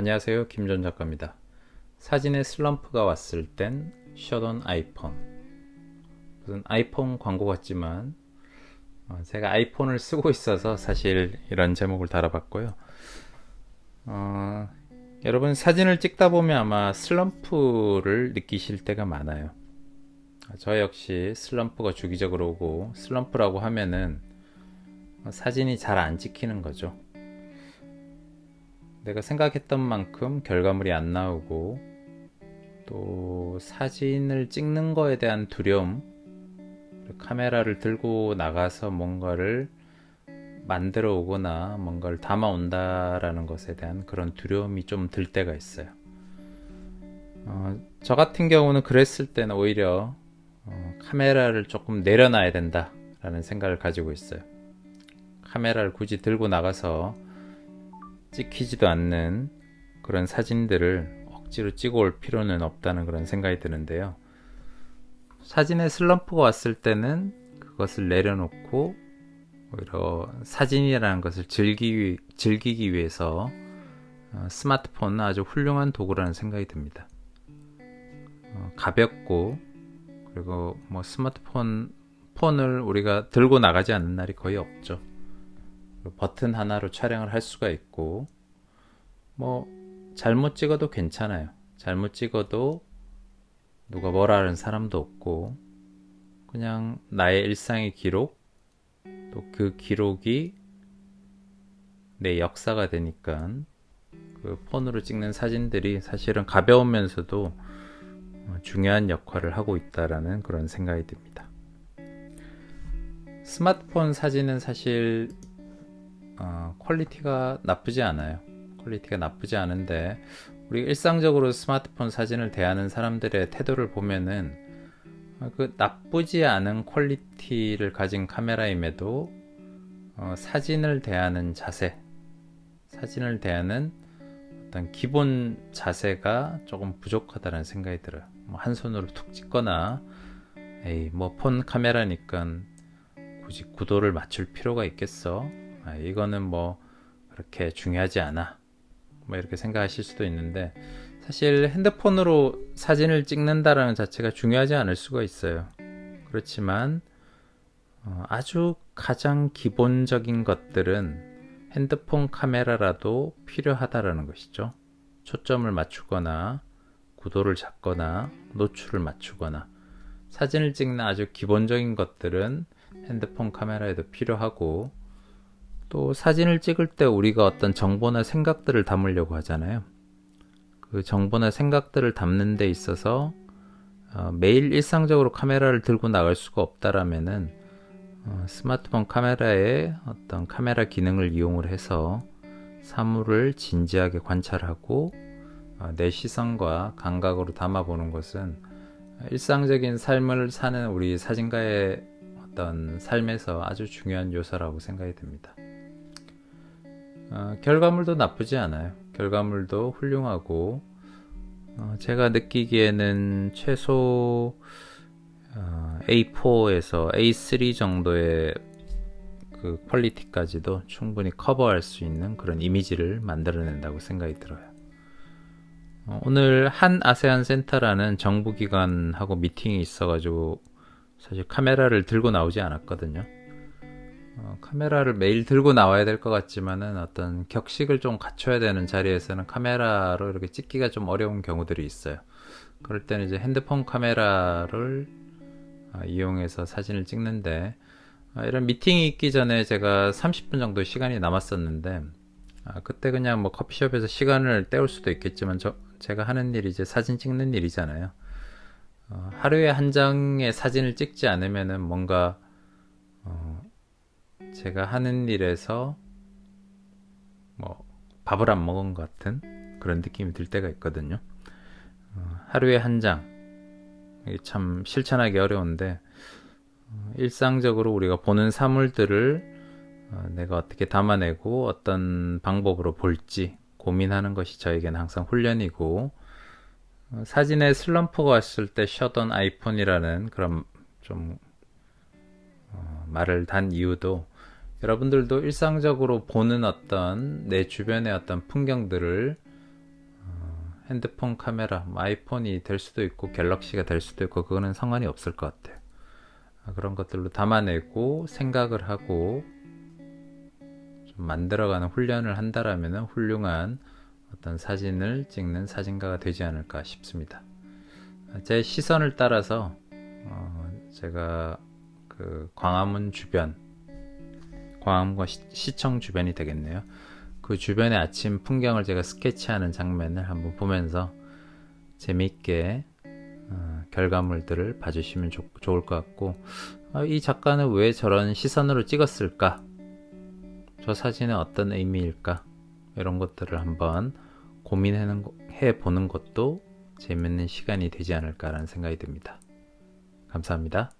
안녕하세요. 김 전 작가입니다. 사진에 슬럼프가 왔을 땐 셔던 아이폰. 무슨 아이폰 광고 같지만 어, 제가 아이폰을 쓰고 있어서 사실 이런 제목을 달아봤고요. 어, 여러분 사진을 찍다 보면 아마 슬럼프를 느끼실 때가 많아요. 저 역시 슬럼프가 주기적으로 오고 슬럼프라고 하면은 사진이 잘 안 찍히는 거죠. 내가 생각했던 만큼 결과물이 안 나오고 또 사진을 찍는 거에 대한 두려움 카메라를 들고 나가서 뭔가를 만들어 오거나 뭔가를 담아 온다라는 것에 대한 그런 두려움이 좀 들 때가 있어요. 어, 저 같은 경우는 그랬을 때는 오히려 어, 카메라를 조금 내려놔야 된다라는 생각을 가지고 있어요. 카메라를 굳이 들고 나가서 찍히지도 않는 그런 사진들을 억지로 찍어 올 필요는 없다는 그런 생각이 드는데요. 사진에 슬럼프가 왔을 때는 그것을 내려놓고 오히려 사진이라는 것을 즐기, 즐기기 위해서 어, 스마트폰은 아주 훌륭한 도구라는 생각이 듭니다. 어, 가볍고 그리고 뭐 스마트폰 폰을 우리가 들고 나가지 않는 날이 거의 없죠. 버튼 하나로 촬영을 할 수가 있고 뭐 잘못 찍어도 괜찮아요. 잘못 찍어도 누가 뭐라 하는 사람도 없고 그냥 나의 일상의 기록 또 그 기록이 내 역사가 되니까 그 폰으로 찍는 사진들이 사실은 가벼우면서도 중요한 역할을 하고 있다라는 그런 생각이 듭니다. 스마트폰 사진은 사실 어, 퀄리티가 나쁘지 않아요. 퀄리티가 나쁘지 않은데 우리 일상적으로 스마트폰 사진을 대하는 사람들의 태도를 보면은 어, 그 나쁘지 않은 퀄리티를 가진 카메라임에도 어, 사진을 대하는 자세, 사진을 대하는 어떤 기본 자세가 조금 부족하다는 생각이 들어요. 뭐 한 손으로 툭 찍거나, 에이, 뭐 폰 카메라니까 굳이 구도를 맞출 필요가 있겠어? 아, 이거는 뭐 그렇게 중요하지 않아. 뭐 이렇게 생각하실 수도 있는데 사실 핸드폰으로 사진을 찍는다라는 자체가 중요하지 않을 수가 있어요. 그렇지만 어, 아주 가장 기본적인 것들은 핸드폰 카메라라도 필요하다라는 것이죠. 초점을 맞추거나 구도를 잡거나 노출을 맞추거나 사진을 찍는 아주 기본적인 것들은 핸드폰 카메라에도 필요하고 또 사진을 찍을 때 우리가 어떤 정보나 생각들을 담으려고 하잖아요. 그 정보나 생각들을 담는 데 있어서 어, 매일 일상적으로 카메라를 들고 나갈 수가 없다라면은 어, 스마트폰 카메라의 어떤 카메라 기능을 이용을 해서 사물을 진지하게 관찰하고 어, 내 시선과 감각으로 담아보는 것은 일상적인 삶을 사는 우리 사진가의 어떤 삶에서 아주 중요한 요소라고 생각이 듭니다. 어, 결과물도 나쁘지 않아요. 결과물도 훌륭하고 어, 제가 느끼기에는 최소 어, A4에서 A3 정도의 그 퀄리티까지도 충분히 커버할 수 있는 그런 이미지를 만들어낸다고 생각이 들어요. 어, 오늘 한 아세안 센터라는 정부기관하고 미팅이 있어가지고 사실 카메라를 들고 나오지 않았거든요. 어, 카메라를 매일 들고 나와야 될 것 같지만은 어떤 격식을 좀 갖춰야 되는 자리에서는 카메라로 이렇게 찍기가 좀 어려운 경우들이 있어요. 그럴 때는 이제 핸드폰 카메라를 어, 이용해서 사진을 찍는데 어, 이런 미팅이 있기 전에 제가 30분 정도 시간이 남았었는데 아, 그때 그냥 뭐 커피숍에서 시간을 때울 수도 있겠지만 저, 제가 하는 일이 이제 사진 찍는 일이잖아요. 어, 하루에 한 장의 사진을 찍지 않으면은 뭔가 어, 제가 하는 일에서 뭐 밥을 안 먹은 것 같은 그런 느낌이 들 때가 있거든요. 어, 하루에 한 장. 참 실천하기 어려운데 어, 일상적으로 우리가 보는 사물들을 어, 내가 어떻게 담아내고 어떤 방법으로 볼지 고민하는 것이 저에게는 항상 훈련이고 어, 사진에 슬럼프가 왔을 때 셔던 아이폰이라는 그런 좀 어, 말을 단 이유도 여러분들도 일상적으로 보는 어떤 내 주변의 어떤 풍경들을 핸드폰 카메라, 뭐 아이폰이 될 수도 있고 갤럭시가 될 수도 있고 그거는 상관이 없을 것 같아요. 아, 그런 것들로 담아내고 생각을 하고 좀 만들어가는 훈련을 한다라면 훌륭한 어떤 사진을 찍는 사진가가 되지 않을까 싶습니다. 아, 제 시선을 따라서 어, 제가 그 광화문 주변, 광화문과 시, 청 주변이 되겠네요. 그 주변의 아침 풍경을 제가 스케치하는 장면을 한번 보면서 재미있게 어, 결과물들을 봐주시면 좋, 좋을 것 같고 아, 이 작가는 왜 저런 시선으로 찍었을까? 저 사진은 어떤 의미일까? 이런 것들을 한번 고민해 보는 것도 재밌는 시간이 되지 않을까라는 생각이 듭니다. 감사합니다.